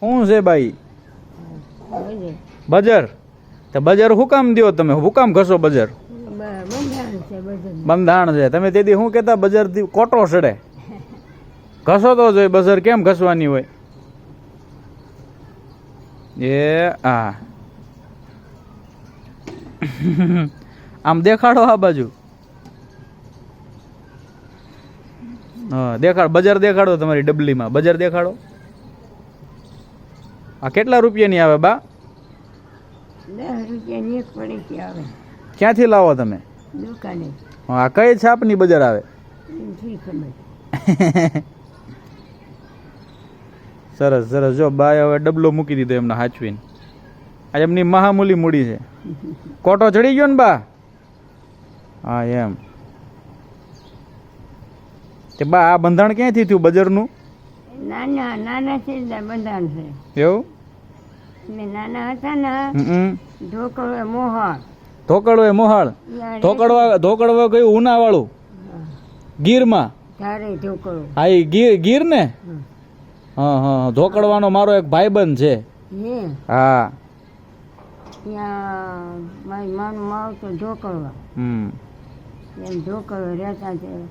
શું છે બાઈ બજાર? તો બજર હુકામ કામ દ્યો તમે? હુકામ ઘસો બજર? બંધાણ છે. તમે તેથી શું કહેતા? બજરથી કોટો સડે. ઘસો તો જોઈએ બજર કેમ ઘસવાની હોય? એ, આ. આમ દેખાડો આ બાજુ. હા, દેખાડ. બજાર દેખાડો તમારી ડબલીમાં. બજાર દેખાડો. આ કેટલા રૂપિયાની આવે બા? દસ રૂપિયાની એક પડી આવે. ક્યાંથી લાવો તમે? દુકાને. આ કઈ છાપની બજાર આવે? સરસ સરસ. જો બાય હવે ડબલો મૂકી દીધો એમને હાચવીને. આ એમની મહામૂલી મૂડી છે. કોટો ચડી ગયો ને બા? હા એમ. તે બા આ બંધાણ ક્યાંથી થયું બજારનું? નાના નાના છે ને બંધાણ છે. એવું? નાના હતા ને ઢોકળો મોહર ધોકડવો એ મોહાળ. યારે ધોકડવા ધોકડવા ઉનાવાળું. ગીરમાં. હા એ ગીર ગીર ને. હા હા ધોકડવાનો મારો એક ભાઈબંધ છે. હે? ત્યાં મારી માનું માવતો ઢોકળવા. હમ. એમ ઢોકળો રહેતા છે